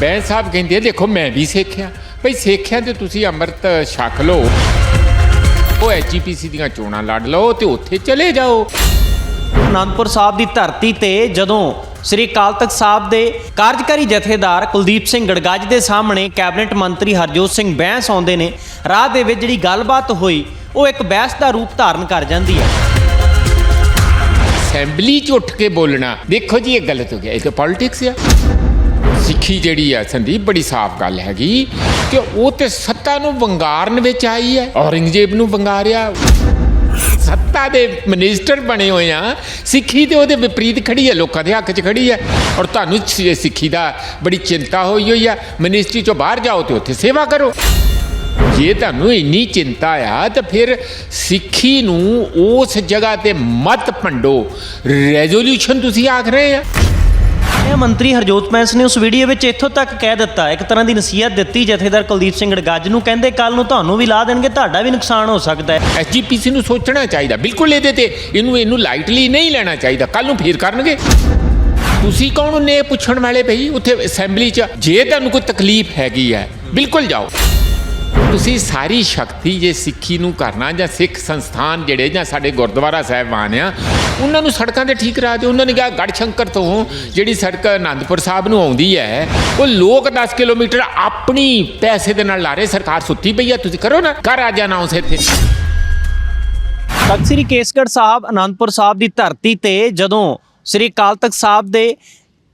ਬੈਂ ਸਾਹਿਬ ਕਹਿੰਦੇ ਆ, ਦੇਖੋ ਮੈਂ ਵੀ ਸਿੱਖਿਆ। ਭਈ ਸਿੱਖਿਆ ਤੇ ਤੁਸੀਂ ਅੰਮ੍ਰਿਤ ਛਕ ਲਓ। ਉਹ ਐਚਪੀਸੀ ਦੀਆਂ ਚੋਣਾਂ ਲੜ ਲਓ ਤੇ ਉੱਥੇ ਚਲੇ ਜਾਓ। ਅਨੰਦਪੁਰ ਸਾਹਿਬ ਦੀ ਧਰਤੀ ਤੇ ਜਦੋਂ ਸ੍ਰੀ ਅਕਾਲ ਤਖਤ ਸਾਹਿਬ ਦੇ ਕਾਰਜਕਾਰੀ ਜਥੇਦਾਰ ਕੁਲਦੀਪ ਸਿੰਘ ਗੜਗੱਜ ਦੇ ਸਾਹਮਣੇ ਕੈਬਨਿਟ ਮੰਤਰੀ ਹਰਜੋਤ ਸਿੰਘ ਬੈਂਸ ਆਉਂਦੇ ਨੇ ਰਾਹ ਦੇ ਵਿੱਚ ਜਿਹੜੀ ਗੱਲਬਾਤ ਹੋਈ ਉਹ ਇੱਕ ਬਹਿਸ ਦਾ ਰੂਪ ਧਾਰਨ ਕਰ ਜਾਂਦੀ ਹੈ। ਅਸੈਂਬਲੀ 'ਚ ਉੱਠ ਕੇ ਬੋਲਣਾ। ਦੇਖੋ ਜੀ ਇਹ ਗਲਤ ਹੋ ਗਿਆ। ਇਹ ਤਾਂ ਪੋਲਿਟਿਕਸ ਆ। ਸਿੱਖੀ ਜਿਹੜੀ ਆ ਸੰਦੀਪ, ਬੜੀ ਸਾਫ਼ ਗੱਲ ਹੈਗੀ ਕਿ ਉਹ ਤੇ ਸੱਤਾ ਨੂੰ ਵੰਗਾਰਨ ਵਿੱਚ ਆਈ ਹੈ, ਔਰੰਗਜ਼ੇਬ ਨੂੰ ਵੰਗਾਰਿਆ। ਸੱਤਾ ਦੇ ਮਿਨਿਸਟਰ ਬਣੇ ਹੋਏ ਆ, ਸਿੱਖੀ ਤੇ ਉਹਦੇ ਵਿਪਰੀਤ ਖੜੀ ਹੈ, ਲੋਕਾਂ ਦੇ ਹੱਕ 'ਚ ਖੜੀ ਹੈ। ਔਰ ਤੁਹਾਨੂੰ ਸ- ਸਿੱਖੀ ਦਾ ਬੜੀ ਚਿੰਤਾ ਹੋਈ ਹੋਈ ਆ, ਮਿਨਿਸਟਰੀ 'ਚੋਂ ਬਾਹਰ ਜਾਓ ਤੇ ਉੱਥੇ ਸੇਵਾ ਕਰੋ। ਜੇ ਤੁਹਾਨੂੰ ਇੰਨੀ ਚਿੰਤਾ ਆ, ਤਾਂ ਫਿਰ ਸਿੱਖੀ ਨੂੰ ਉਸ ਜਗ੍ਹਾ ਤੇ ਮਤ ਭੰਡੋ ਰੈਜ਼ੋਲੂਸ਼ਨ ਤੁਸੀਂ ਆਖ ਰਹੇ ਆ। ਇਹ ਮੰਤਰੀ ਹਰਜੋਤ ਬੈਂਸ ਨੇ ਉਸ ਵੀਡੀਓ ਵਿੱਚ ਇੱਥੋਂ ਤੱਕ ਕਹਿ ਦਿੱਤਾ, ਇੱਕ ਤਰ੍ਹਾਂ ਦੀ ਨਸੀਹਤ ਦਿੱਤੀ ਜਥੇਦਾਰ ਕੁਲਦੀਪ ਸਿੰਘ ਗੜਗੱਜ ਨੂੰ, ਕਹਿੰਦੇ ਕੱਲ ਨੂੰ ਤੁਹਾਨੂੰ ਵੀ ਲਾ ਦੇਣਗੇ, ਤੁਹਾਡਾ ਵੀ ਨੁਕਸਾਨ ਹੋ ਸਕਦਾ ਹੈ। ਐਸਜੀਪੀਸੀ ਨੂੰ ਸੋਚਣਾ ਚਾਹੀਦਾ, ਬਿਲਕੁਲ ਇਹਦੇ ਤੇ, ਇਹਨੂੰ ਇਹਨੂੰ ਲਾਈਟਲੀ ਨਹੀਂ ਲੈਣਾ ਚਾਹੀਦਾ ਕੱਲ ਨੂੰ ਫੇਰ ਕਰਨਗੇ। ਤੁਸੀਂ ਕੌਣ ਹੁੰਨੇ ਪੁੱਛਣ ਵਾਲੇ ਭਈ, ਉੱਥੇ ਅਸੈਂਬਲੀ 'ਚ? ਜੇ ਤੁਹਾਨੂੰ ਕੋਈ ਤਕਲੀਫ ਹੈਗੀ ਹੈ, ਬਿਲਕੁਲ ਜਾਓ। ਤੁਸੀਂ ਸਾਰੀ ਸ਼ਕਤੀ ਜੇ ਸਿੱਖੀ ਨੂੰ ਕਰਨਾ ਜਾਂ ਸਿੱਖ ਸੰਸਥਾਨ ਜਿਹੜੇ ਜਾਂ ਸਾਡੇ ਗੁਰਦੁਆਰਾ ਸਾਹਿਬਾਨ ਆ, ਉਹਨਾਂ ਨੂੰ ਸੜਕਾਂ ਤੇ ਠੀਕ ਕਰਾ ਦਿਓ। ਉਹਨਾਂ ਨੇ ਕਿਹਾ ਗੜ ਸ਼ੰਕਰ ਤੋਂ ਜਿਹੜੀ ਸੜਕ ਆਨੰਦਪੁਰ ਸਾਹਿਬ ਨੂੰ ਆਉਂਦੀ ਹੈ, ਉਹ ਲੋਕ 10 ਕਿਲੋਮੀਟਰ ਆਪਣੀ ਪੈਸੇ ਦੇ ਨਾਲ ਲਾ ਰਹੇ, ਸਰਕਾਰ ਸੁੱਤੀ ਪਈ ਆ, ਤੁਸੀਂ ਕਰੋ ਨਾ ਕਰ ਆ ਜਾਣਾ ਉਸ ਇੱਥੇ। ਤਖਤ ਸ੍ਰੀ ਕੇਸਗੜ੍ਹ ਸਾਹਿਬ, ਅਨੰਦਪੁਰ ਸਾਹਿਬ ਦੀ ਧਰਤੀ ਤੇ ਜਦੋਂ ਸ੍ਰੀ ਅਕਾਲ ਤਖਤ ਸਾਹਿਬ ਦੇ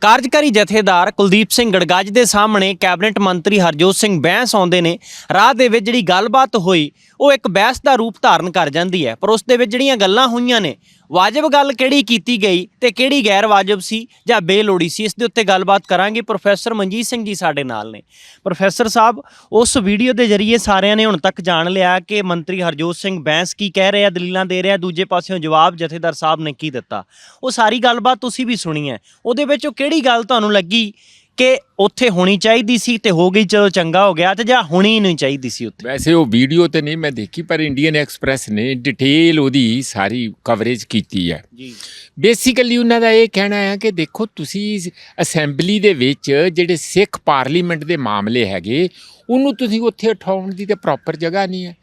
ਕਾਰਜਕਾਰੀ ਜਥੇਦਾਰ ਕੁਲਦੀਪ ਸਿੰਘ ਗੜਗੱਜ ਦੇ ਸਾਹਮਣੇ ਕੈਬਨਿਟ ਮੰਤਰੀ ਹਰਜੋਤ ਸਿੰਘ ਬੈਂਸ ਆਉਂਦੇ ਨੇ। ਰਾਹ ਦੇ ਵਿੱਚ ਜਿਹੜੀ ਗੱਲਬਾਤ ਹੋਈ, ਉਹ ਇੱਕ ਬਹਿਸ ਦਾ ਰੂਪ ਧਾਰਨ ਕਰ ਜਾਂਦੀ ਹੈ। ਪਰ ਉਸ ਦੇ ਵਿੱਚ ਜਿਹੜੀਆਂ ਗੱਲਾਂ ਹੋਈਆਂ ਨੇ ਵਾਜਬ ਗੱਲ ਕਿਹੜੀ ਕੀਤੀ ਗਈ ਤੇ ਕਿਹੜੀ ਗੈਰ ਵਾਜਬ ਸੀ ਜਾਂ ਬੇਲੋੜੀ ਸੀ? ਇਸ ਦੇ ਉੱਤੇ ਗੱਲਬਾਤ ਕਰਾਂਗੇ ਪ੍ਰੋਫੈਸਰ ਮਨਜੀਤ ਸਿੰਘ ਜੀ ਸਾਡੇ ਨਾਲ ਨੇ। ਪ੍ਰੋਫੈਸਰ ਸਾਹਿਬ, ਉਸ ਵੀਡੀਓ ਦੇ ਜ਼ਰੀਏ ਸਾਰਿਆਂ ਨੇ ਹੁਣ ਤੱਕ ਜਾਣ ਲਿਆ ਕਿ ਮੰਤਰੀ ਹਰਜੋਤ ਸਿੰਘ ਬੈਂਸ ਕੀ ਕਹਿ ਰਿਹਾ, ਦਲੀਲਾਂ ਦੇ ਰਿਹਾ, ਦੂਜੇ ਪਾਸਿਓਂ ਜਵਾਬ ਜਥੇਦਾਰ ਸਾਹਿਬ ਨੇ ਕੀ ਦਿੱਤਾ? ਉਹ ਸਾਰੀ ਗੱਲਬਾਤ ਤੁਸੀਂ ਵੀ ਸੁਣੀ ਹੈ। ਉਹਦੇ ਵਿੱਚ ਉਹ ਕਿਹੜੀ ਗੱਲ ਤੁਹਾਨੂੰ ਲੱਗੀ ਕਿ ਉੱਥੇ ਹੋਣੀ ਚਾਹੀਦੀ ਸੀ ਤੇ ਹੋ ਗਈ ਚਲੋ ਚੰਗਾ ਹੋ ਗਿਆ ਤੇ ਜਾਂ ਹੋਣੀ ਨਹੀਂ ਚਾਹੀਦੀ ਸੀ ਉੱਥੇ। ਵੈਸੇ ਉਹ ਵੀਡੀਓ ਤੇ ਨਹੀਂ ਮੈਂ ਦੇਖੀ ਪਰ ਇੰਡੀਅਨ ਐਕਸਪ੍ਰੈਸ ਨੇ ਡਿਟੇਲ ਉਹਦੀ ਸਾਰੀ ਕਵਰੇਜ ਕੀਤੀ ਹੈ। ਜੀ। ਬੇਸਿਕਲੀ ਉਹਨਾਂ ਦਾ ਇਹ ਕਹਿਣਾ ਹੈ ਕਿ ਦੇਖੋ ਤੁਸੀਂ ਅਸੈਂਬਲੀ ਦੇ ਵਿੱਚ ਜਿਹੜੇ ਸਿੱਖ ਪਾਰਲੀਮੈਂਟ ਦੇ ਮਾਮਲੇ ਹੈਗੇ ਉਹਨੂੰ ਤੁਸੀਂ ਉੱਥੇ ਉਠਾਉਣ ਦੀ ਤੇ ਪ੍ਰੋਪਰ ਜਗ੍ਹਾ ਨਹੀਂ ਹੈ।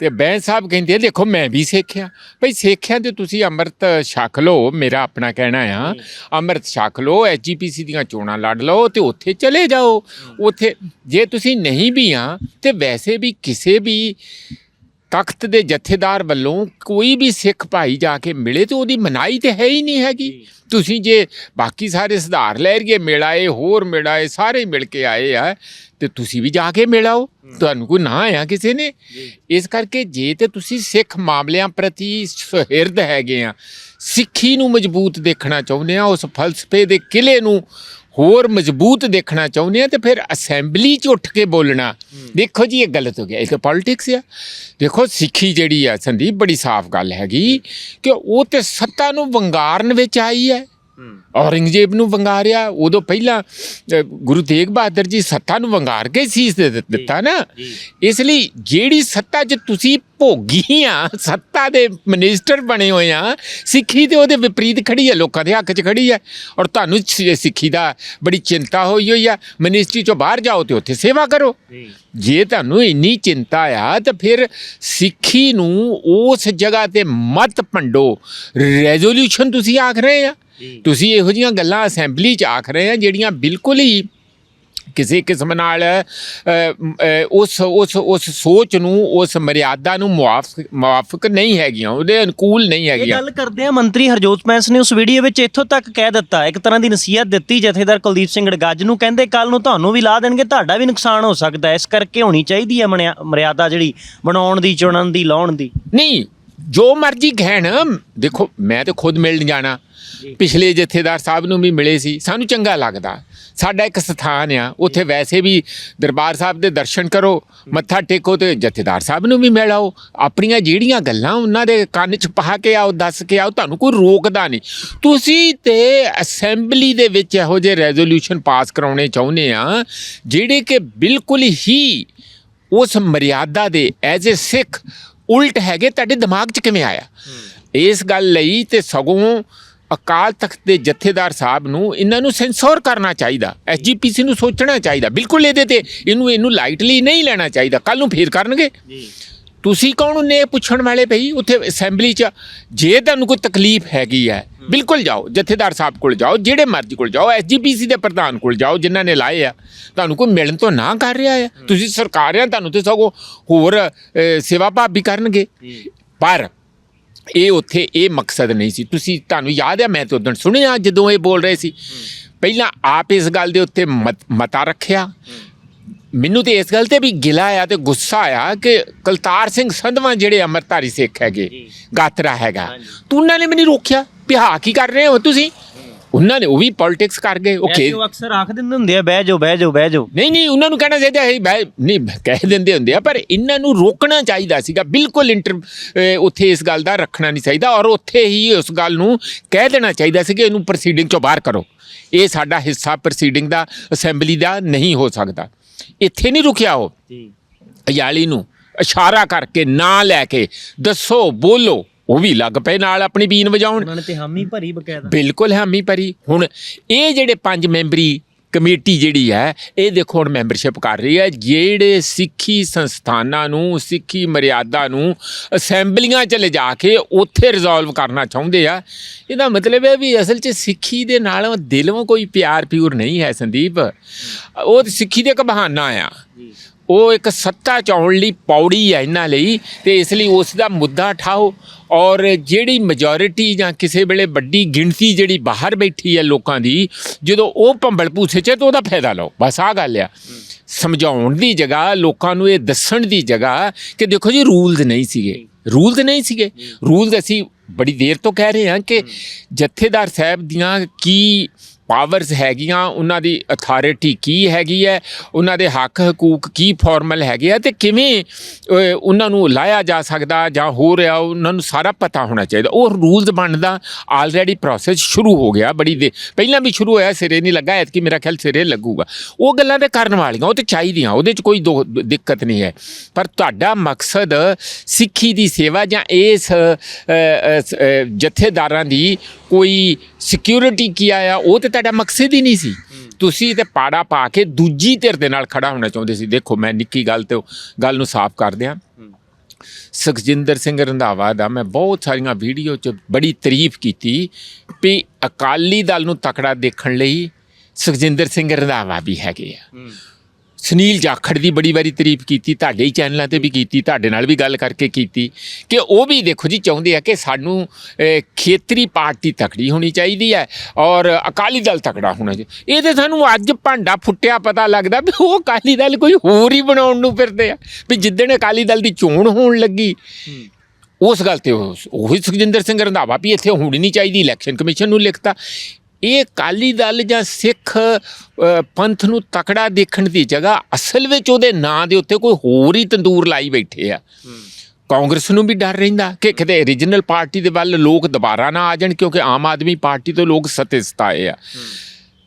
ਤੇ ਬੈਂ ਸਾਹਿਬ ਕਹਿੰਦੇ ਦੇਖੋ ਮੈਂ ਵੀ ਸਿੱਖਿਆ। ਭਈ ਸਿੱਖਿਆ ਤੇ ਤੁਸੀਂ ਅੰਮ੍ਰਿਤ ਛਕ ਲਓ ਮੇਰਾ ਆਪਣਾ ਕਹਿਣਾ ਆ। ਅੰਮ੍ਰਿਤ ਛਕ ਲਓ ਐਚਜੀਪੀਸੀ ਦੀਆਂ ਚੋਣਾਂ ਲੜ ਲਓ ਤੇ ਉੱਥੇ ਚਲੇ ਜਾਓ। ਉੱਥੇ ਜੇ ਤੁਸੀਂ ਨਹੀਂ ਵੀ ਆ ਤੇ ਵੈਸੇ ਵੀ ਕਿਸੇ ਵੀ ਤਖਤ ਦੇ ਜਥੇਦਾਰ ਵੱਲੋਂ ਕੋਈ ਵੀ ਸਿੱਖ ਭਾਈ ਜਾ ਕੇ ਮਿਲੇ ਤੇ ਉਹਦੀ ਮਨਾਈ ਤੇ ਹੈ ਹੀ ਨਹੀਂ ਹੈਗੀ। ਤੁਸੀਂ ਜੇ ਬਾਕੀ ਸਾਰੇ ਸੁਧਾਰ ਲਹਿਰੀਏ ਮਿਲਾਏ ਹੋਰ ਮਿਲਾਏ ਸਾਰੇ ਮਿਲ ਕੇ ਆਏ ਆ ਤੇ ਤੁਸੀਂ ਵੀ ਜਾ ਕੇ ਮਿਲਾਓ ਤੁਹਾਨੂੰ ਕੋਈ ਨਾ ਆ ਕਿਸੇ ਨੇ। ਇਸ ਕਰਕੇ ਜੇ ਤੇ ਤੁਸੀਂ ਸਿੱਖ ਮਾਮਲਿਆਂ ਪ੍ਰਤੀ ਸੁਹਿਰਦ ਹੈਗੇ ਆ ਸਿੱਖੀ ਨੂੰ ਮਜ਼ਬੂਤ ਦੇਖਣਾ ਚਾਹੁੰਦੇ ਆ ਉਸ ਫਲਸਫੇ ਦੇ ਕਿਲੇ ਨੂੰ ਹੋਰ ਮਜ਼ਬੂਤ ਦੇਖਣਾ ਚਾਹੁੰਦੇ ਆ ਤੇ ਫਿਰ ਅਸੈਂਬਲੀ 'ਚ ਉੱਠ ਕੇ ਬੋਲਣਾ। ਦੇਖੋ ਜੀ ਇਹ ਗਲਤ ਹੋ ਗਿਆ। ਇਹ ਤਾਂ ਪੋਲਿਟਿਕਸ ਆ। ਦੇਖੋ ਸਿੱਖੀ ਜਿਹੜੀ ਆ ਸੰਦੀਪ ਬੜੀ ਸਾਫ਼ ਗੱਲ ਹੈਗੀ ਕਿ ਉਹ ਤੇ ਸੱਤਾ ਨੂੰ ਵੰਗਾਰਨ ਵਿੱਚ ਆਈ ਹੈ। ਔਰੰਗਜ਼ੇਬ ਨੂੰ ਵੰਗਾਰਿਆ। ਉਦੋਂ ਪਹਿਲਾਂ ਗੁਰੂ ਤੇਗ ਬਹਾਦਰ ਜੀ ਸੱਤਾ ਨੂੰ ਵੰਗਾਰ ਕੇ ਸੀਸ ਦੇ ਦਿੱ- ਦਿੱਤਾ ਨਾ। ਇਸ ਲਈ ਜਿਹੜੀ ਸੱਤਾ 'ਚ ਤੁਸੀਂ ਭੋਗੀ ਆ ਸੱਤਾ ਦੇ ਮਿਨਿਸਟਰ ਬਣੇ ਹੋਏ ਆ। ਸਿੱਖੀ ਤੇ ਉਹਦੇ ਵਿਪਰੀਤ ਖੜੀ ਹੈ ਲੋਕਾਂ ਦੇ ਹੱਕ 'ਚ ਖੜੀ ਹੈ ਔਰ ਤੁਹਾਨੂੰ ਸਿੱਖੀ ਦਾ ਬੜੀ ਚਿੰਤਾ ਹੋਈ ਹੋਈ ਆ। ਮਿਨਿਸਟਰੀ 'ਚੋਂ ਬਾਹਰ ਜਾਓ ਤੇ ਉੱਥੇ ਸੇਵਾ ਕਰੋ। ਜੇ। ਤੁਹਾਨੂੰ ਇੰਨੀ ਚਿੰਤਾ ਆ ਤਾਂ ਫਿਰ ਸਿੱਖੀ ਨੂੰ ਉਸ ਜਗ੍ਹਾ ਤੇ ਮਤ ਭੰਡੋ ਰੈਜ਼ੋਲੂਸ਼ਨ ਤੁਸੀਂ ਆਖ ਰਹੇ ਆ। ਤੁਸੀਂ ਇਹੋ ਜੀਆਂ ਗੱਲਾਂ ਅਸੈਂਬਲੀ 'ਚ ਆਖ ਰਹੇ ਆ ਜਿਹੜੀਆਂ ਬਿਲਕੁਲ ਹੀ ਕਿਸੇ ਕਿਸਮ ਨਾਲ ਉਸ ਉਸ ਉਸ ਸੋਚ ਨੂੰ ਉਸ ਮਰਿਆਦਾ ਨੂੰ ਮੁਆਫਕ ਮੁਆਫਕ ਨਹੀਂ ਹੈਗੀਆਂ ਉਹਦੇ ਅਨੁਕੂਲ ਨਹੀਂ ਇਹ ਹੈਗੀਆਂ। ਗੱਲ ਕਰਦੇ ਆ ਮੰਤਰੀ ਹਰਜੋਤ ਬੈਂਸ ਨੇ ਉਸ ਵੀਡੀਓ ਵਿੱਚ ਇੱਥੋਂ ਤੱਕ ਕਹਿ ਦਿੱਤਾ ਇੱਕ ਤਰ੍ਹਾਂ ਦੀ ਨਸੀਹਤ ਦਿੱਤੀ ਜਥੇਦਾਰ ਕੁਲਦੀਪ ਸਿੰਘ ਗੜਗੱਜ ਨੂੰ ਕਹਿੰਦੇ ਕੱਲ ਨੂੰ ਤੁਹਾਨੂੰ ਵੀ ਲਾ ਦੇਣਗੇ ਤੁਹਾਡਾ ਵੀ ਨੁਕਸਾਨ ਹੋ ਸਕਦਾ ਇਸ ਕਰਕੇ ਹੋਣੀ ਚਾਹੀਦੀ ਹੈ ਮਰਿਆਦਾ ਜਿਹੜੀ ਬਣਾਉਣ ਦੀ ਚੁਣਨ ਦੀ ਲਾਉਣ ਦੀ। ਨਹੀਂ ਜੋ ਮਰਜ਼ੀ ਕਹਿਣ ਦੇਖੋ ਮੈਂ ਤੇ ਖੁਦ ਮਿਲਣ ਜਾਣਾ। ਪਿਛਲੇ ਜਥੇਦਾਰ ਸਾਹਿਬ ਨੂੰ ਵੀ ਮਿਲੇ ਸੀ ਸਾਨੂੰ ਚੰਗਾ ਲੱਗਦਾ। ਸਾਡਾ ਇੱਕ ਸਥਾਨ ਆ ਉੱਥੇ ਵੈਸੇ ਵੀ ਦਰਬਾਰ ਸਾਹਿਬ ਦੇ ਦਰਸ਼ਨ ਕਰੋ ਮੱਥਾ ਟੇਕੋ ਤੇ ਜਥੇਦਾਰ ਸਾਹਿਬ ਨੂੰ ਵੀ ਮਿਲਾਓ। ਆਪਣੀਆਂ ਜਿਹੜੀਆਂ ਗੱਲਾਂ ਉਹਨਾਂ ਦੇ ਕੰਨ 'ਚ ਪਾ ਕੇ ਆਓ ਦੱਸ ਕੇ ਆਓ ਤੁਹਾਨੂੰ ਕੋਈ ਰੋਕਦਾ ਨਹੀਂ। ਤੁਸੀਂ ਤੇ ਅਸੈਂਬਲੀ ਦੇ ਵਿੱਚ ਇਹੋ ਜਿਹੇ ਰੈਜ਼ੋਲੂਸ਼ਨ ਪਾਸ ਕਰਾਉਣੇ ਚਾਹੁੰਦੇ ਆ ਜਿਹੜੇ ਕਿ ਬਿਲਕੁਲ ਹੀ ਉਸ ਮਰਿਆਦਾ ਦੇ ਐਜ਼ ਅ ਸਿੱਖ ਉਲਟ ਹੈਗੇ ਤੁਹਾਡੇ ਦਿਮਾਗ 'ਚ ਕਿਵੇਂ ਆਇਆ? ਇਸ ਗੱਲ ਲਈ ਤੇ ਸਗੋਂ ਅਕਾਲ ਤਖਤ ਦੇ ਜਥੇਦਾਰ ਸਾਹਿਬ ਨੂੰ ਇਹਨਾਂ ਨੂੰ ਸੈਂਸਰ ਕਰਨਾ ਚਾਹੀਦਾ ਐਸਜੀਪੀਸੀ ਨੂੰ ਸੋਚਣਾ ਚਾਹੀਦਾ ਬਿਲਕੁਲ ਇਹਦੇ ਤੇ ਇਹਨੂੰ ਇਹਨੂੰ ਲਾਈਟਲੀ ਨਹੀਂ ਲੈਣਾ ਚਾਹੀਦਾ ਕੱਲ ਨੂੰ ਫੇਰ ਕਰਨਗੇ। ਜੀ। ਤੁਸੀਂ ਕੌਣ ਨੇ ਪੁੱਛਣ ਵਾਲੇ ਭਈ? ਉੱਥੇ ਅਸੈਂਬਲੀ 'ਚ ਜੇ ਤੁਹਾਨੂੰ ਕੋਈ ਤਕਲੀਫ ਹੈਗੀ ਹੈ ਬਿਲਕੁਲ ਜਾਓ ਜਥੇਦਾਰ ਸਾਹਿਬ ਕੋਲ ਜਾਓ ਜਿਹੜੇ ਮਰਜ਼ੀ ਕੋਲ ਜਾਓ ਐਸਜੀਪੀਸੀ ਦੇ ਪ੍ਰਧਾਨ ਕੋਲ ਜਾਓ ਜਿਨ੍ਹਾਂ ਨੇ ਲਾਏ ਆ ਤੁਹਾਨੂੰ ਕੋਈ ਮਿਲਣ ਤੋਂ ਨਾ ਕਰ ਰਿਹਾ ਹੈ। ਤੁਸੀਂ ਸਰਕਾਰ ਆ ਤੁਹਾਨੂੰ ਤੇ ਸਗੋਂ ਹੋਰ ਸੇਵਾ ਭਾਬੀ ਕਰਨਗੇ। ਪਰ ਇਹ ਉੱਥੇ ਇਹ ਮਕਸਦ ਨਹੀਂ ਸੀ। ਤੁਸੀਂ ਤੁਹਾਨੂੰ ਯਾਦ ਹੈ ਮੈਂ ਤਾਂ ਉਦੋਂ ਸੁਣਿਆ ਜਦੋਂ ਇਹ ਬੋਲ ਰਹੇ ਸੀ। ਪਹਿਲਾਂ ਆਪ ਇਸ ਗੱਲ ਦੇ ਉੱਤੇ ਮਤ- ਰੱਖਿਆ। ਮੈਨੂੰ ਤੇ ਇਸ ਗੱਲ ਤੇ ਵੀ ਗਿਲਾ ਆਇਆ ਤੇ ਗੁੱਸਾ ਆਇਆ ਕਿ ਕਲਤਾਰ ਸਿੰਘ ਸੰਧਵਾ ਜਿਹੜੇ ਅਮਰਤਾਰੀ ਸਿੱਖ ਹੈਗੇ। ਗਾਤਰਾ ਹੈਗਾ। ਤੂੰ ਉਹਨਾਂ ਨੇ ਮੈਨੂੰ ਰੋਕਿਆ ਵੀ ਹਾਂ ਕੀ ਕਰ ਰਹੇ ਹੋ ਤੁਸੀਂ? ਉਹਨਾਂ ਨੇ ਉਹ ਵੀ ਪੋਲਿਟਿਕਸ ਕਰ ਗਏ ਉਹ ਅਕਸਰ ਆਖ ਦਿੰਦੇ ਹੁੰਦੇ ਆ ਬਹਿ ਜਾਓ ਬਹਿ ਜਾਓ ਬਹਿ ਜਾਓ। ਨਹੀਂ ਨਹੀਂ ਉਹਨਾਂ ਨੂੰ ਕਹਿਣਾ ਚਾਹੀਦਾ ਹੈ ਬਈ ਨਹੀਂ ਕਹਿ ਦਿੰਦੇ ਹੁੰਦੇ ਆ ਪਰ ਇਹਨਾਂ ਨੂੰ ਰੋਕਣਾ ਚਾਹੀਦਾ ਸੀਗਾ। ਬਿਲਕੁਲ ਇੰਟਰ ਉੱਥੇ ਇਸ ਗੱਲ ਦਾ ਰੱਖਣਾ ਨਹੀਂ ਚਾਹੀਦਾ ਔਰ ਉੱਥੇ ਹੀ ਉਸ ਗੱਲ ਨੂੰ ਕਹਿ ਦੇਣਾ ਚਾਹੀਦਾ ਸੀ ਕਿ ਇਹਨੂੰ ਪ੍ਰੋਸੀਡਿੰਗ ਚੋਂ ਬਾਹਰ ਕਰੋ। ਇਹ ਸਾਡਾ ਹਿੱਸਾ ਪ੍ਰੋਸੀਡਿੰਗ ਦਾ ਅਸੈਂਬਲੀ ਦਾ ਨਹੀਂ ਹੋ ਸਕਦਾ। ਇੱਥੇ ਨਹੀਂ ਰੁਕਿਆ ਉਹ। ਜੀ। ਅਯਾਲੀ ਨੂੰ ਇਸ਼ਾਰਾ ਕਰਕੇ ਨਾਂ ਲੈ ਕੇ ਦੱਸੋ ਬੋਲੋ। ਉਹ ਵੀ ਲੱਗ ਪਏ ਨਾਲ ਆਪਣੀ ਬੀਨ ਵਜਾਉਣ। ਉਹਨਾਂ ਨੇ ਤੇ ਹਾਮੀ ਭਰੀ ਬਕਾਇਦਾ। ਬਿਲਕੁਲ ਹਾਮੀ ਭਰੀ। ਹੁਣ ਇਹ ਜਿਹੜੇ ਪੰਜ ਮੈਂਬਰੀ ਕਮੇਟੀ ਜਿਹੜੀ ਹੈ ਇਹ ਦੇਖੋ ਹੁਣ ਮੈਂਬਰਸ਼ਿਪ ਕਰ ਰਹੀ ਹੈ। ਜਿਹੜੇ ਸਿੱਖੀ ਸੰਸਥਾਨਾਂ ਨੂੰ ਸਿੱਖੀ ਮਰਿਆਦਾ ਨੂੰ ਅਸੈਂਬਲੀਆਂ 'ਚ ਲਿਜਾ ਕੇ ਉੱਥੇ ਰਿਜ਼ੋਲਵ ਕਰਨਾ ਚਾਹੁੰਦੇ ਆ ਇਹਦਾ ਮਤਲਬ ਹੈ ਵੀ ਅਸਲ 'ਚ ਸਿੱਖੀ ਦੇ ਨਾਲ ਦਿਲੋਂ ਕੋਈ ਪਿਆਰ ਪਿਉਰ ਨਹੀਂ ਹੈ ਸੰਦੀਪ। ਉਹ ਸਿੱਖੀ ਦੇ ਇੱਕ ਬਹਾਨਾ ਆ। ਜੀ। ਉਹ ਇੱਕ ਸੱਤਾ ਚਾਉਣ ਲਈ ਪੌੜੀ ਹੈ ਇਹਨਾਂ ਲਈ ਤੇ ਇਸ ਲਈ ਉਸ ਦਾ ਮੁੱਦਾ ਠਾਓ ਔਰ ਜਿਹੜੀ ਮੈਜੋਰਿਟੀ ਜਾਂ ਕਿਸੇ ਵੇਲੇ ਵੱਡੀ ਗਿਣਤੀ ਜਿਹੜੀ ਬਾਹਰ ਬੈਠੀ ਹੈ ਲੋਕਾਂ ਦੀ, ਜਦੋਂ ਉਹ ਭੰਬਲ ਭੂਸੇ ਚ ਤਾਂ ਉਹਦਾ ਫਾਇਦਾ ਲਓ। ਬਸ ਆ ਗੱਲ ਆ। ਸਮਝਾਉਣ ਦੀ ਜਗ੍ਹਾ, ਲੋਕਾਂ ਨੂੰ ਇਹ ਦੱਸਣ ਦੀ ਜਗ੍ਹਾ ਕਿ ਦੇਖੋ ਜੀ ਰੂਲਸ ਨਹੀਂ ਸੀਗੇ। ਰੂਲਸ ਨਹੀਂ ਸੀਗੇ। ਰੂਲਸ ਅਸੀਂ ਬੜੀ ਦੇਰ ਤੋਂ ਕਹਿ ਰਹੇ ਹਾਂ ਕਿ ਜਥੇਦਾਰ ਸਾਹਿਬ ਦੀਆਂ ਕੀ ਪਾਵਰਸ ਹੈਗੀਆਂ, ਉਹਨਾਂ ਦੀ ਅਥਾਰਟੀ ਕੀ ਹੈਗੀ ਹੈ, ਉਹਨਾਂ ਦੇ ਹੱਕ ਹਕੂਕ ਕੀ ਫਾਰਮਲ ਹੈਗੇ ਆ ਤੇ ਕਿਵੇਂ ਉਹਨਾਂ ਨੂੰ ਲਾਇਆ ਜਾ ਸਕਦਾ ਜਾਂ ਹੋ ਰਿਹਾ, ਉਹਨਾਂ ਨੂੰ ਸਾਰਾ ਪਤਾ ਹੋਣਾ ਚਾਹੀਦਾ। ਉਹ ਰੂਲਸ ਬਣਦਾ ਆਲਰੇਡੀ ਪ੍ਰੋਸੈਸ ਸ਼ੁਰੂ ਹੋ ਗਿਆ ਬੜੀ ਦੇ ਪਹਿਲਾਂ ਵੀ ਸ਼ੁਰੂ ਹੋਇਆ, ਸਿਰੇ ਨਹੀਂ ਲੱਗਾ, ਐਤਕੀ ਮੇਰਾ ਖਿਆਲ ਸਿਰੇ ਲੱਗੂਗਾ। ਉਹ ਗੱਲਾਂ ਤੇ ਕਰਨ ਵਾਲੀਆਂ, ਉਹ ਤੇ ਚਾਹੀਦੀਆਂ, ਉਹਦੇ 'ਚ ਕੋਈ ਦੋ ਦਿੱਕਤ ਨਹੀਂ ਹੈ। ਪਰ ਤੁਹਾਡਾ ਮਕਸਦ ਸਿੱਖੀ ਦੀ ਸੇਵਾ ਜਾਂ ਇਸ ਜਥੇਦਾਰਾਂ ਦੀ ਕੋਈ ਸਿਕਿਉਰਿਟੀ ਕੀ ਆਇਆ, ਉਹ ਤੇ ਤੁਹਾਡਾ ਮਕਸਦ ਹੀ ਨਹੀਂ ਸੀ। ਤੁਸੀਂ ਤੇ ਪਾੜਾ ਪਾ ਕੇ ਦੂਜੀ ਧਿਰ ਦੇ ਨਾਲ ਖੜਾ ਹੋਣਾ ਚਾਹੁੰਦੇ ਸੀ। ਦੇਖੋ, ਮੈਂ ਨਿੱਕੀ ਗੱਲ ਤੇ ਗੱਲ ਨੂੰ ਸਾਫ਼ ਕਰ ਦਿਆਂ। ਸੁਖਜਿੰਦਰ ਸਿੰਘ ਰੰਧਾਵਾ ਦਾ ਮੈਂ ਬਹੁਤ ਸਾਰੀਆਂ ਵੀਡੀਓ 'ਚ ਬੜੀ ਤਾਰੀਫ ਕੀਤੀ ਵੀ ਅਕਾਲੀ ਦਲ ਨੂੰ ਤਕੜਾ ਦੇਖਣ ਲਈ ਸੁਖਜਿੰਦਰ ਸਿੰਘ ਰੰਧਾਵਾ ਵੀ ਹੈਗੇ ਆ। ਸੁਨੀਲ ਜਾਖੜ ਦੀ ਬੜੀ ਵਾਰੀ ਤਾਰੀਫ ਕੀਤੀ ਤੁਹਾਡੇ ਹੀ ਚੈਨਲਾਂ ਤੇ ਵੀ ਕੀਤੀ ਤੁਹਾਡੇ ਨਾਲ ਵੀ ਗੱਲ ਕਰਕੇ ਕੀਤੀ ਕਿ ਉਹ ਵੀ ਦੇਖੋ ਜੀ ਚਾਹੁੰਦੇ ਆ ਕਿ ਸਾਨੂੰ ਖੇਤਰੀ ਪਾਰਟੀ ਤਕੜੀ ਹੋਣੀ ਚਾਹੀਦੀ ਹੈ ਔਰ ਅਕਾਲੀ ਦਲ ਤਕੜਾ ਹੋਣਾ ਚਾਹੀਦਾ ਇਹ ਤੇ ਸਾਨੂੰ ਅੱਜ ਭਾਂਡਾ ਫੁੱਟਿਆ ਪਤਾ ਲੱਗਦਾ ਵੀ ਉਹ ਅਕਾਲੀ ਦਲ ਕੋਈ ਹੋਰ ਹੀ ਬਣਾਉਣ ਨੂੰ ਫਿਰਦੇ ਆ ਵੀ ਜਿੱਦਣ ਅਕਾਲੀ ਦਲ ਦੀ ਚੋਣ ਹੋਣ ਲੱਗੀ। ਉਸ ਗੱਲ ਤੇ ਉਹ ਉਹੀ ਸੁਖਜਿੰਦਰ ਸਿੰਘ ਰੰਧਾਵਾ ਵੀ ਇੱਥੇ ਹੋਣੀ ਨਹੀਂ ਚਾਹੀਦੀ ਇਲੈਕਸ਼ਨ ਕਮਿਸ਼ਨ ਨੂੰ ਲਿਖਤਾ। ਇਹ ਅਕਾਲੀ ਦਲ ਜਾਂ ਸਿੱਖ ਪੰਥ ਨੂੰ ਤਕੜਾ ਦੇਖਣ ਦੀ ਜਗ੍ਹਾ ਅਸਲ ਵਿੱਚ ਉਹਦੇ ਨਾਂ ਦੇ ਉੱਤੇ ਕੋਈ ਹੋਰ ਹੀ ਤੰਦੂਰ ਲਾਈ ਬੈਠੇ ਆ। ਕਾਂਗਰਸ ਨੂੰ ਵੀ ਡਰ ਰਹਿੰਦਾ ਕਿ ਕਿਤੇ ਰੀਜਨਲ ਪਾਰਟੀ ਦੇ ਵੱਲ ਲੋਕ ਦੁਬਾਰਾ ਨਾ ਆ ਜਾਣ ਕਿਉਂਕਿ ਆਮ ਆਦਮੀ ਪਾਰਟੀ ਤੋਂ ਲੋਕ ਸਤੇ ਸਤਾਏ ਆ।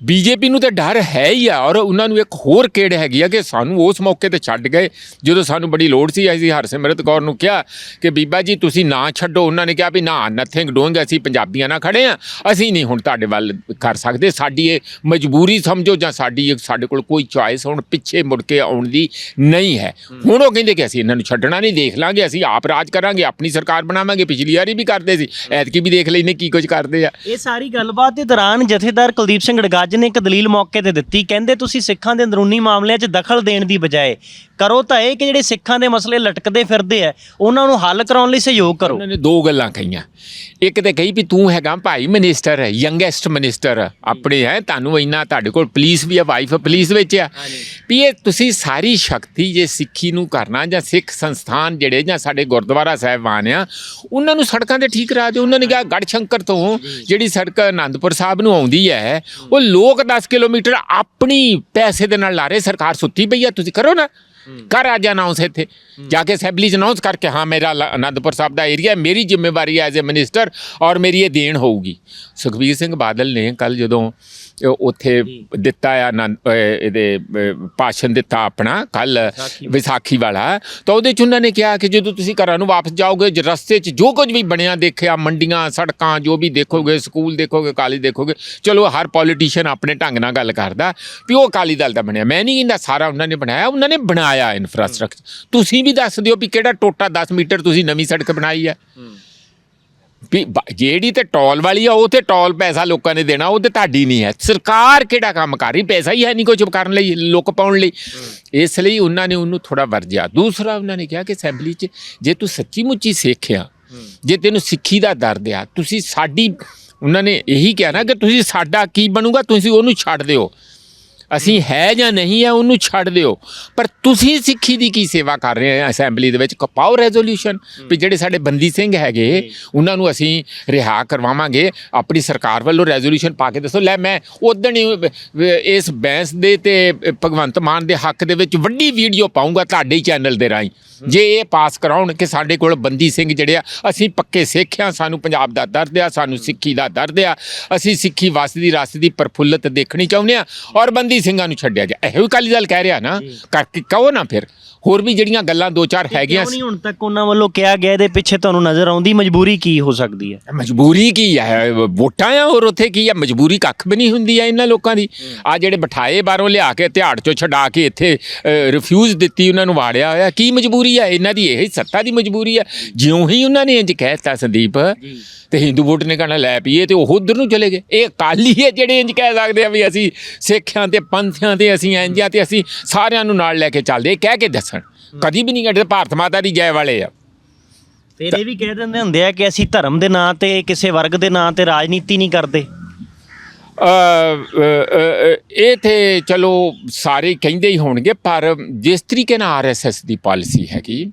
ਬੀਜੇਪੀ ਨੂੰ ਤਾਂ ਡਰ ਹੈ ਹੀ ਆ ਔਰ ਉਹਨਾਂ ਨੂੰ ਇੱਕ ਹੋਰ ਕਿਹੜ ਹੈਗੀ ਆ ਕਿ ਸਾਨੂੰ ਉਸ ਮੌਕੇ ਤੇ ਛੱਡ ਗਏ। ਜਦੋਂ ਸਾਨੂੰ ਬੜੀ ਲੋੜ ਸੀ, ਅਸੀਂ ਹਰਸਿਮਰਤ ਕੌਰ ਨੂੰ ਕਿਹਾ ਕਿ ਬੀਬਾ ਜੀ ਤੁਸੀਂ ਨਾ ਛੱਡੋ। ਉਹਨਾਂ ਨੇ ਕਿਹਾ ਵੀ ਨਾ ਨਥਿੰਗ ਡੂਇੰਗ ਅਸੀਂ ਪੰਜਾਬੀਆਂ ਨਾਲ ਖੜੇ ਆ। ਅਸੀਂ ਨਹੀਂ ਹੁਣ ਤੁਹਾਡੇ ਵੱਲ ਕਰ ਸਕਦੇ। ਸਾਡੀ ਇਹ ਮਜਬੂਰੀ ਸਮਝੋ ਜਾਂ ਸਾਡੀ ਸਾਡੇ ਕੋਲ ਕੋਈ ਚੁਆਇਸ ਹੁਣ ਪਿੱਛੇ ਮੁੜ ਕੇ ਆਉਣ ਦੀ ਨਹੀਂ ਹੈ। ਹੁਣ ਉਹ ਕਹਿੰਦੇ ਕਿ ਅਸੀਂ ਇਹਨਾਂ ਨੂੰ ਛੱਡਣਾ ਨਹੀਂ, ਦੇਖ ਲਾਂਗੇ, ਅਸੀਂ ਆਪ ਰਾਜ ਕਰਾਂਗੇ, ਆਪਣੀ ਸਰਕਾਰ ਬਣਾਵਾਂਗੇ। ਪਿਛਲੀ ਵਾਰੀ ਵੀ ਕਰਦੇ ਸੀ, ਐਤਕੀ ਵੀ ਦੇਖ ਲੈਨੇ ਕੀ ਕੁਝ ਕਰਦੇ ਆ। ਇਹ ਸਾਰੀ ਗੱਲਬਾਤ ਦੇ ਦੌਰਾਨ ਜਥੇਦਾਰ ਕੁਲਦੀਪ ਸਿੰਘ ਡਗਾਜ ਨੇ ਇੱਕ ਦਲੀਲ ਮੌਕੇ ਤੇ ਦਿੱਤੀ ਕਹਿੰਦੇ ਤੁਸੀਂ ਸਿੱਖਾਂ ਦੇ ਅੰਦਰੂਨੀ ਮਾਮਲਿਆਂ 'ਚ ਦਖਲ ਦੇਣ ਦੀ ਬਜਾਏ ਕਰੋ ਤਾਂ ਇਹ ਕਿ ਜਿਹੜੇ ਸਿੱਖਾਂ ਦੇ ਮਸਲੇ ਲਟਕਦੇ ਫਿਰਦੇ ਆ ਉਹਨਾਂ ਨੂੰ ਹੱਲ ਕਰਾਉਣ ਲਈ ਸਹਿਯੋਗ ਕਰੋ। ਉਹਨਾਂ ਨੇ ਦੋ ਗੱਲਾਂ ਕਹੀਆਂ। ਇੱਕ ਤੇ ਕਹੀ ਵੀ ਤੂੰ ਹੈਗਾ ਭਾਈ ਮਿਨਿਸਟਰ ਹੈ ਯੰਗੈਸਟ ਮਿਨਿਸਟਰ ਆਪਣੇ ਹੈ ਤੁਹਾਨੂੰ ਇੰਨਾ ਤੁਹਾਡੇ ਕੋਲ ਪੁਲਿਸ ਵੀ ਹੈ ਵਾਈਫ ਪੁਲਿਸ ਵਿੱਚ ਆ। ਵੀ ਇਹ ਤੁਸੀਂ ਸਾਰੀ ਸ਼ਕਤੀ ਜੇ ਸਿੱਖੀ ਨੂੰ ਕਰਨਾ ਜਾਂ ਸਿੱਖ ਸੰਸਥਾਨ ਜਿਹੜੇ ਜਾਂ ਸਾਡੇ ਗੁਰਦੁਆਰਾ ਸਾਹਿਬਾਨ ਆ ਉਹਨਾਂ ਨੂੰ ਸੜਕਾਂ ਤੇ ਠੀਕ ਕਰਾ ਦਿਓ। ਉਹਨਾਂ ਨੇ ਕਿਹਾ ਗੜ ਸ਼ੰਕਰ ਤੋਂ ਜਿਹੜੀ ਸੜਕ ਆਨੰਦਪੁਰ ਸਾਹਿਬ ਨੂੰ ਆਉਂਦੀ ਹੈ ਉਹ ਲੋਕ 10 ਕਿਲੋਮੀਟਰ ਆਪਣੀ ਪੈਸੇ ਦੇ ਨਾਲ ਲਾ ਰਹੇ ਸਰਕਾਰ ਸੁੱਤੀ ਪਈ ਆ ਤੁਸੀਂ ਕਰੋ ਨਾ। ਕਰ ਆ ਜਾ ਅਨਾਉਂਸ ਇੱਥੇ। ਜਾ ਕੇ ਅਸੈਂਬਲੀ 'ਚ ਅਨਾਉਂਸ ਕਰਕੇ ਹਾਂ ਮੇਰਾ ਅਨੰਦਪੁਰ ਸਾਹਿਬ ਦਾ ਏਰੀਆ ਮੇਰੀ ਜ਼ਿੰਮੇਵਾਰੀ ਐਜ਼ ਅ ਮਿਨਿਸਟਰ ਔਰ ਮੇਰੀ ਇਹ ਦੇਣ ਹੋਊਗੀ। ਸੁਖਬੀਰ ਸਿੰਘ ਬਾਦਲ ਨੇ ਕੱਲ ਜਦੋਂ ਉੱਥੇ ਦਿੱਤਾ ਆ ਆਨੰਦ ਇਹਦੇ ਭਾਸ਼ਣ ਦਿੱਤਾ ਆਪਣਾ ਕੱਲ ਵਿਸਾਖੀ ਵਾਲਾ। ਤਾਂ ਉਹਦੇ ਚ ਉਹਨਾਂ ਨੇ ਕਿਹਾ ਕਿ ਜਦੋਂ ਤੁਸੀਂ ਘਰਾਂ ਨੂੰ ਵਾਪਸ ਜਾਓਗੇ ਜ- ਰਸਤੇ 'ਚ ਜੋ ਕੁਝ ਵੀ ਬਣਿਆ ਦੇਖਿਆ ਮੰਡੀਆਂ ਸੜਕਾਂ ਜੋ ਵੀ ਦੇਖੋਗੇ ਸਕੂਲ ਦੇਖੋਗੇ ਕਾਲਜ ਦੇਖੋਗੇ ਚਲੋ ਹਰ ਪੋਲੀਟੀਸ਼ੀਅਨ ਆਪਣੇ ਢੰਗ ਨਾਲ ਗੱਲ ਕਰਦਾ ਵੀ ਉਹ ਅਕਾਲੀ ਦਲ ਦਾ ਬਣਿਆ। ਮੈਂ ਨਹੀਂ ਕਹਿੰਦਾ ਸਾਰਾ ਉਹਨਾਂ ਨੇ ਬਣਾਇਆ ਉਹਨਾਂ ਨੇ ਬਣਾਇਆ ਇਨਫਰਾਸਟ੍ਰਕਚਰ ਤੁਸੀਂ ਵੀ ਦੱਸ ਦਿਓ ਵੀ ਕਿਹੜਾ ਟੋਟਾ 10 ਮੀਟਰ ਤੁਸੀਂ ਨਵੀਂ ਸੜਕ ਬਣਾਈ ਹੈ। ਵੀ ਬ- ਜਿਹੜੀ ਤੇ ਟੋਲ ਵਾਲੀ ਆ ਉਹ ਤੇ ਟੋਲ ਪੈਸਾ ਲੋਕਾਂ ਨੇ ਦੇਣਾ ਉਹ ਤੇ ਤੁਹਾਡੀ ਨਹੀਂ ਹੈ। ਸਰਕਾਰ ਕਿਹੜਾ ਕੰਮ ਕਰ ਰਹੀ? ਪੈਸਾ ਹੀ ਹੈ ਨਹੀਂ ਕੁਝ ਕਰਨ ਲਈ ਲੁੱਕ ਪਾਉਣ ਲਈ। ਇਸ ਲਈ ਉਹਨਾਂ ਨੇ ਉਹਨੂੰ ਥੋੜਾ ਵਰਜਿਆ। ਦੂਸਰਾ ਉਹਨਾਂ ਨੇ ਕਿਹਾ ਕਿ ਅਸੈਂਬਲੀ 'ਚ ਜੇ ਤੂੰ ਸੱਚੀ ਮੁੱਚੀ ਸਿੱਖਿਆ ਜੇ ਤੈਨੂੰ ਸਿੱਖੀ ਦਾ ਦਰਦ ਆ ਤੁਸੀਂ ਸਾਡੀ ਉਹਨਾਂ ਨੇ ਇਹੀ ਕਿਹਾ ਨਾ ਕਿ ਤੁਸੀਂ ਸਾਡਾ ਕੀ ਬਣੂਗਾ ਤੁਸੀਂ ਉਹਨੂੰ ਛੱਡ ਦਿਓ। ਅਸੀਂ ਹੈ ਜਾਂ ਨਹੀਂ ਹੈ ਉਹਨੂੰ ਛੱਡ ਦਿਓ। ਪਰ ਤੁਸੀਂ ਸਿੱਖੀ ਦੀ ਕੀ ਸੇਵਾ ਕਰ ਰਹੇ ਆ ਅਸੈਂਬਲੀ ਦੇ ਵਿੱਚ? ਪਾਓ ਰੈਜ਼ੋਲੂਸ਼ਨ ਵੀ ਜਿਹੜੇ ਸਾਡੇ ਬੰਦੀ ਸਿੰਘ ਹੈਗੇ, ਉਹਨਾਂ ਨੂੰ ਅਸੀਂ ਰਿਹਾ ਕਰਵਾਵਾਂਗੇ। ਆਪਣੀ ਸਰਕਾਰ ਵੱਲੋਂ ਰੈਜ਼ੋਲੂਸ਼ਨ ਪਾ ਕੇ ਦੱਸੋ। ਲੈ, ਮੈਂ ਉਦੋਂ ਹੀ ਇਸ ਬੈਂਸ ਦੇ ਤੇ ਭਗਵੰਤ ਮਾਨ ਦੇ ਹੱਕ ਦੇ ਵਿੱਚ ਵੱਡੀ ਵੀਡੀਓ ਪਾਉਂਗਾ ਤੁਹਾਡੇ ਚੈਨਲ ਦੇ ਰਾਹੀਂ। ਜੇ ਇਹ ਪਾਸ ਕਰਾਉਣ ਕਿ ਸਾਡੇ ਕੋਲ ਬੰਦੀ ਸਿੰਘ ਜਿਹੜੇ ਆ, ਅਸੀਂ ਪੱਕੇ ਸਿੱਖ ਆ, ਸਾਨੂੰ ਪੰਜਾਬ ਦਾ ਦਰਦ ਆ, ਸਾਨੂੰ ਸਿੱਖੀ ਦਾ ਦਰਦ ਆ, ਅਸੀਂ ਸਿੱਖੀ ਵਸਦੀ ਰਸਦੀ ਪ੍ਰਫੁੱਲਤ ਦੇਖਣੀ ਚਾਹੁੰਦੇ ਆ। ਔਰ ਬੰਦੀ ਸਿੰਘਾਂ ਨੂੰ ਛੱਡਿਆ ਜਾ ਇਹੋ ਹੀ ਅਕਾਲੀ ਦਲ ਕਹਿ ਰਿਹਾ ਨਾ ਕਰਕੇ ਕਹੋ ਨਾ ਫਿਰ। ਹੋਰ ਵੀ ਜਿਹੜੀਆਂ ਗੱਲਾਂ ਦੋ ਚਾਰ ਹੈਗੀਆਂ ਕਿਉਂ ਨਹੀਂ ਹੁਣ ਤੱਕ ਉਹਨਾਂ ਵੱਲੋਂ ਕਿਹਾ ਗਿਆ ਇਹਦੇ ਪਿੱਛੇ ਤੁਹਾਨੂੰ ਨਜ਼ਰ ਆਉਂਦੀ ਮਜਬੂਰੀ ਕੀ ਹੋ ਸਕਦੀ ਹੈ? ਮਜਬੂਰੀ ਕੀ ਹੈ? ਵੋਟਾਂ ਆ ਹੋਰ ਉੱਥੇ ਕੀ ਆ? ਮਜਬੂਰੀ ਕੱਖ ਵੀ ਨਹੀਂ ਹੁੰਦੀ ਆ ਇਹਨਾਂ ਲੋਕਾਂ ਦੀ। ਆ ਜਿਹੜੇ ਬਿਠਾਏ ਬਾਹਰੋਂ ਲਿਆ ਕੇ ਤਿਹਾੜ ਚੋਂ ਛਡਾ ਕੇ ਇੱਥੇ ਰਿਫਿਊਜ਼ ਦਿੱਤੀ ਉਹਨਾਂ ਨੂੰ ਵਾੜਿਆ ਹੋਇਆ ਕੀ ਮਜਬੂਰੀ ਆ? ਇਹਨਾਂ ਦੀ ਇਹ ਸੱਤਾ ਦੀ ਮਜਬੂਰੀ ਆ। ਜਿਉਂ ਹੀ ਉਹਨਾਂ ਨੇ ਇੰਜ ਕਹਿਤਾ ਸੰਦੀਪ ਤੇ ਹਿੰਦੂ ਵੋਟ ਨੇ ਕਹਿਣਾ ਲੈ ਪਈਏ ਤੇ ਉਹ ਉਧਰ ਨੂੰ ਚਲੇ ਗਏ। ਇਹ ਅਕਾਲੀ ਹੈ ਜਿਹੜੇ ਇੰਜ ਕਹਿ ਸਕਦੇ ਆ ਵੀ ਅਸੀਂ ਸਿੱਖਿਆਂ ਤੇ ਪੰਥਿਆਂ ਤੇ ਅਸੀਂ ਇੰਜ ਆ ਤੇ ਅਸੀਂ ਸਾਰਿਆਂ ਨੂੰ ਨਾਲ ਲੈ ਕੇ ਚੱਲਦੇ ਕਹਿ ਕੇ ਦੱਸਣ। ਕਦੀ ਵੀ ਨਹੀਂ ਕਹਿੰਦੇ ਭਾਰਤ ਮਾਤਾ ਦੀ ਜੈ ਵਾਲੇ ਆ। ਫਿਰ ਇਹ ਵੀ ਕਹਿ ਦਿੰਦੇ ਹੁੰਦੇ ਆ ਕਿ ਅਸੀਂ ਧਰਮ ਦੇ ਨਾਂ ਤੇ ਕਿਸੇ ਵਰਗ ਦੇ ਨਾਂ ਤੇ ਰਾਜਨੀਤੀ ਨਹੀਂ ਕਰਦੇ। ਇਹ ਤੇ ਚਲੋ ਸਾਰੇ ਕਹਿੰਦੇ ਹੀ ਹੋਣਗੇ ਪਰ ਜਿਸ ਤਰੀਕੇ ਨਾਲ ਆਰਐਸਐਸ ਦੀ ਪਾਲਿਸੀ ਹੈਗੀ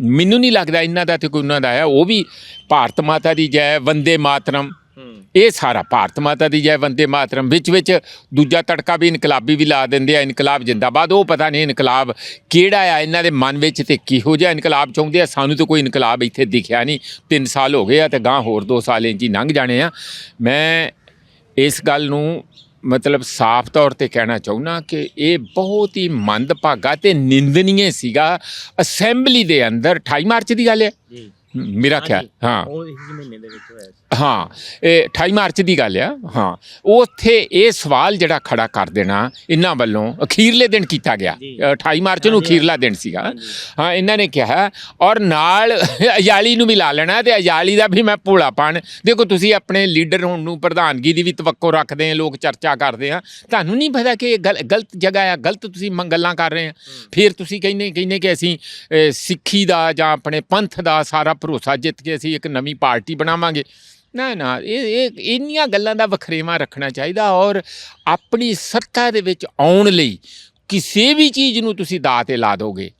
ਮੈਨੂੰ ਨਹੀਂ ਲੱਗਦਾ ਇਹਨਾਂ ਦਾ ਤੇ ਕੋਈ ਉਹਨਾਂ ਦਾ ਹੈ। ਉਹ ਵੀ ਭਾਰਤ ਮਾਤਾ ਦੀ ਜੈ ਵੰਦੇ ਮਾਤਰਮ। ਇਹ ਸਾਰਾ ਭਾਰਤ ਮਾਤਾ ਦੀ ਜੈ, ਵੰਦੇ ਮਾਤਰਮ, ਵਿੱਚ ਵਿੱਚ ਦੂਜਾ ਤੜਕਾ ਵੀ ਇਨਕਲਾਬੀ ਵੀ ਲਾ ਦਿੰਦੇ ਆ, ਇਨਕਲਾਬ ਜਿੰਦਾਬਾਦ। ਉਹ ਪਤਾ ਨਹੀਂ ਇਨਕਲਾਬ ਕਿਹੜਾ ਆ, ਇਹਨਾਂ ਦੇ ਮਨ ਵਿੱਚ ਤੇ ਕਿਹੋ ਜਿਹਾ ਇਨਕਲਾਬ ਚਾਹੁੰਦੇ ਆ। ਸਾਨੂੰ ਤਾਂ ਕੋਈ ਇਨਕਲਾਬ ਇੱਥੇ ਦਿਖਿਆ ਨਹੀਂ। 3 ਸਾਲ ਹੋ ਗਏ ਆ ਤੇ ਗਾਂ ਹੋਰ 2 ਸਾਲ ਇੰਚ ਹੀ ਲੰਘ ਜਾਣੇ ਆ। ਮੈਂ ਇਸ ਗੱਲ ਨੂੰ ਮਤਲਬ ਸਾਫ਼ ਤੌਰ ਤੇ ਕਹਿਣਾ ਚਾਹੁੰਨਾ ਕਿ ਇਹ ਬਹੁਤ ਹੀ ਮੰਦਭਾਗਾ ਤੇ ਨਿੰਦਨੀय ਸੀਗਾ ਅਸੈਂਬਲੀ ਦੇ ਅੰਦਰ 28 ਮਾਰਚ ਦੀ ਗੱਲ ਹੈ। ਮੇਰਾ ਖਿਆਲ ਹਾਂ। ਉਹ ਇਸ ਮਹੀਨੇ ਦੇ ਵਿੱਚ ਹੋਇਆ ਹਾਂ ਇਹ 28 ਮਾਰਚ ਦੀ ਗੱਲ ਆ। ਹਾਂ ਉੱਥੇ ਇਹ ਸਵਾਲ ਜਿਹੜਾ ਖੜਾ ਕਰ ਦੇਣਾ ਇਹਨਾਂ ਵੱਲੋਂ ਅਖੀਰਲੇ ਦਿਨ ਕੀਤਾ ਗਿਆ। ਜੀ। ਅ, 28 ਮਾਰਚ ਨੂੰ ਅਖੀਰਲਾ ਦਿਨ ਸੀਗਾ। ਹਾਂ ਇਹਨਾਂ ਨੇ ਕਿਹਾ ਔਰ ਨਾਲ ਅਯਾਲੀ ਨੂੰ ਵੀ ਲਾ ਲੈਣਾ ਤੇ ਅਯਾਲੀ ਦਾ ਵੀ ਮੈਂ ਭੋਲਾਪਣ ਦੇਖੋ ਤੁਸੀਂ ਆਪਣੇ ਲੀਡਰ ਹੋਣ ਨੂੰ ਪ੍ਰਧਾਨਗੀ ਦੀ ਵੀ ਤਵੱਕੋ ਰੱਖਦੇ ਆ ਲੋਕ ਚਰਚਾ ਕਰਦੇ ਆ। ਤੁਹਾਨੂੰ ਨਹੀਂ ਪਤਾ ਕਿ ਇਹ ਗਲ- ਗਲਤ ਜਗ੍ਹਾ ਆ ਗਲਤ ਤੁਸੀਂ ਮੰਗਲਾਂ ਕਰ ਰਹੇ ਆ। ਫਿਰ ਤੁਸੀਂ ਕਹਿੰਦੇ ਕਹਿੰਦੇ ਕਿ ਅਸੀਂ ਸਿੱਖੀ ਦਾ ਜਾਂ ਆਪਣੇ ਪੰਥ ਦਾ ਸਾਰਾ ਭਰੋਸਾ ਜਿੱਤ ਕੇ ਅਸੀਂ ਇੱਕ ਨਵੀਂ ਪਾਰਟੀ ਬਣਾਵਾਂਗੇ। ਨਾ ਨਾ, ਇਹ ਇਹ, ਇੰਨੀਆਂ ਗੱਲਾਂ ਦਾ ਵਖਰੇਵਾ ਰੱਖਣਾ ਚਾਹੀਦਾ ਔਰ ਆਪਣੀ ਸੱਤਾ ਦੇ ਵਿੱਚ ਆਉਣ ਲਈ ਕਿਸੇ ਵੀ ਚੀਜ਼ ਨੂੰ ਤੁਸੀਂ ਦਾਅ ਤੇ ਲਾ ਦੋਗੇ।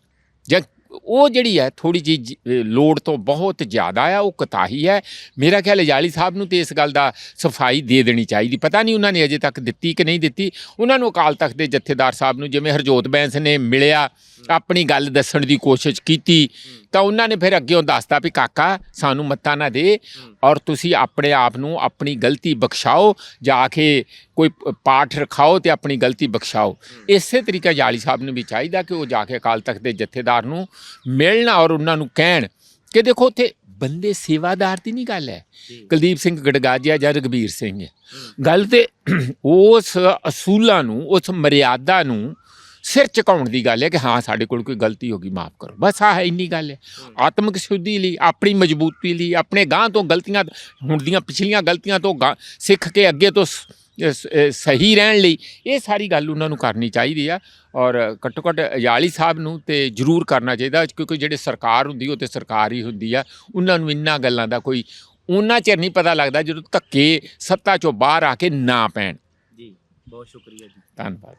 ਉਹ ਜਿਹੜੀ ਹੈ ਥੋੜੀ ਜੀ ਲੋੜ ਤੋਂ ਬਹੁਤ ਜ਼ਿਆਦਾ ਆ ਉਹ ਕਤਾਹੀ ਹੈ। ਮੇਰਾ ਖਿਆਲ ਹੈ ਜਾਲੀ ਸਾਹਿਬ ਨੂੰ ਤੇ ਇਸ ਗੱਲ ਦਾ ਸਫ਼ਾਈ ਦੇ ਦੇਣੀ ਚਾਹੀਦੀ। ਪਤਾ ਨਹੀਂ ਉਹਨਾਂ ਨੇ ਅਜੇ ਤੱਕ ਦਿੱਤੀ ਕਿ ਨਹੀਂ ਦਿੱਤੀ। ਉਹਨਾਂ ਨੂੰ ਅਕਾਲ ਤਖਤ ਦੇ ਜਥੇਦਾਰ ਸਾਹਿਬ ਨੂੰ ਜਿਵੇਂ ਹਰਜੋਤ ਬੈਂਸ ਨੇ ਮਿਲਿਆ ਆਪਣੀ ਗੱਲ ਦੱਸਣ ਦੀ ਕੋਸ਼ਿਸ਼ ਕੀਤੀ ਤਾਂ ਉਹਨਾਂ ਨੇ ਫਿਰ ਅੱਗੇੋਂ ਦੱਸਤਾ ਵੀ ਕਾਕਾ ਸਾਨੂੰ ਮੱਤਾ ਨਾ ਦੇ ਔਰ ਤੁਸੀਂ ਆਪਣੇ ਆਪ ਨੂੰ ਆਪਣੀ ਗਲਤੀ ਬਖਸ਼ਾਓ ਜਾ ਕੇ ਕੋਈ ਪਾਠ ਰਖਾਓ ਤੇ ਆਪਣੀ ਗਲਤੀ ਬਖਸ਼ਾਓ। ਇਸੇ ਤਰੀਕਾ ਜਾਲੀ ਸਾਹਿਬ ਨੂੰ ਵੀ ਚਾਹੀਦਾ ਕਿ ਉਹ ਜਾ ਕੇ ਅਕਾਲ ਤਖਤ ਦੇ ਜਥੇਦਾਰ ਨੂੰ ਮਿਲਣ ਔਰ ਉਹਨਾਂ ਨੂੰ ਕਹਿਣ ਕਿ ਦੇਖੋ ਉੱਥੇ ਬੰਦੇ ਸੇਵਾਦਾਰ ਦੀ ਨਹੀਂ ਗੱਲ ਹੈ। ਕੁਲਦੀਪ ਸਿੰਘ ਗੜਗਾਜੀਆ ਜਾਂ ਰਗਵੀਰ ਸਿੰਘ। ਗੱਲ ਤੇ ਉਸ ਅਸੂਲਾਂ ਨੂੰ ਉਸ ਮਰਿਆਦਾ ਨੂੰ ਸਿਰ ਝੁਕਾਉਣ ਦੀ ਗੱਲ ਹੈ ਕਿ ਹਾਂ ਸਾਡੇ ਕੋਲ ਕੋਈ ਗਲਤੀ ਹੋ ਗਈ ਮਾਫ ਕਰੋ। ਬਸ ਆਹ ਇੰਨੀ ਗੱਲ ਹੈ। ਆਤਮਿਕ ਸ਼ੁੱਧੀ ਲਈ ਆਪਣੀ ਮਜ਼ਬੂਤੀ ਲਈ ਆਪਣੇ ਗਾਂ ਤੋਂ ਗਲਤੀਆਂ ਹੁਣ ਦੀਆਂ ਪਿਛਲੀਆਂ ਗਲਤੀਆਂ ਤੋਂ ਸਿੱਖ ਕੇ ਅੱਗੇ ਤੋਂ ਸਹੀ ਰਹਿਣ ਲਈ ਇਹ ਸਾਰੀ ਗੱਲ ਉਹਨਾਂ ਨੂੰ ਕਰਨੀ ਚਾਹੀਦੀ ਆ ਔਰ ਘੱਟੋ ਘੱਟ ਅਯਾਲੀ ਸਾਹਿਬ ਨੂੰ ਤੇ ਜ਼ਰੂਰ ਕਰਨਾ ਚਾਹੀਦਾ ਕਿਉਂਕਿ ਜਿਹੜੇ ਸਰਕਾਰ ਹੁੰਦੀ ਉਹ ਤੇ ਸਰਕਾਰ ਹੀ ਹੁੰਦੀ ਆ ਉਹਨਾਂ ਨੂੰ ਇੰਨਾ ਗੱਲਾਂ ਦਾ ਕੋਈ ਉਹਨਾਂ ਚਿਰ ਨਹੀਂ ਪਤਾ ਲੱਗਦਾ ਜਦੋਂ ਧੱਕੇ ਸੱਤਾ ਚੋਂ ਬਾਹਰ ਆ ਕੇ ਨਾ ਪੈਣ। ਜੀ ਬਹੁਤ ਸ਼ੁਕਰੀਆ ਜੀ। ਧੰਨਵਾਦ।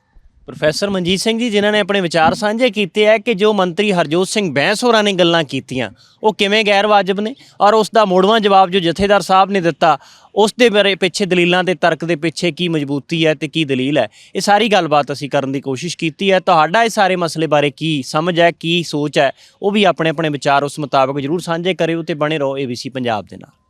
ਪ੍ਰੋਫੈਸਰ ਮਨਜੀਤ ਸਿੰਘ ਜੀ, ਜਿਨ੍ਹਾਂ ਨੇ ਆਪਣੇ ਵਿਚਾਰ ਸਾਂਝੇ ਕੀਤੇ ਹੈ ਕਿ ਜੋ ਮੰਤਰੀ ਹਰਜੋਤ ਸਿੰਘ ਬੈਂਸ ਹੋਰਾਂ ਨੇ ਗੱਲਾਂ ਕੀਤੀਆਂ, ਉਹ ਕਿਵੇਂ ਗੈਰ ਵਾਜਬ ਨੇ? ਔਰ ਉਸ ਦਾ ਮੋੜਵਾਂ ਜਵਾਬ ਜੋ ਜਥੇਦਾਰ ਸਾਹਿਬ ਨੇ ਦਿੱਤਾ, ਉਸ ਦੇ ਬਾਰੇ ਪਿੱਛੇ ਦਲੀਲਾਂ ਤੇ ਤਰਕ ਦੇ ਪਿੱਛੇ ਕੀ ਮਜ਼ਬੂਤੀ ਹੈ ਤੇ ਕੀ ਦਲੀਲ ਹੈ? ਇਹ ਸਾਰੀ ਗੱਲਬਾਤ ਅਸੀਂ ਕਰਨ ਦੀ ਕੋਸ਼ਿਸ਼ ਕੀਤੀ ਹੈ। ਤੁਹਾਡਾ ਇਹ ਸਾਰੇ ਮਸਲੇ ਬਾਰੇ ਕੀ ਸਮਝ ਹੈ, ਕੀ ਸੋਚ ਹੈ, ਉਹ ਵੀ ਆਪਣੇ ਆਪਣੇ ਵਿਚਾਰ ਉਸ ਮੁਤਾਬਕ ਜਰੂਰ ਸਾਂਝੇ ਕਰਿਓ ਤੇ ਬਣੇ ਰਹੋ ABC ਪੰਜਾਬ ਦੇ ਨਾਲ।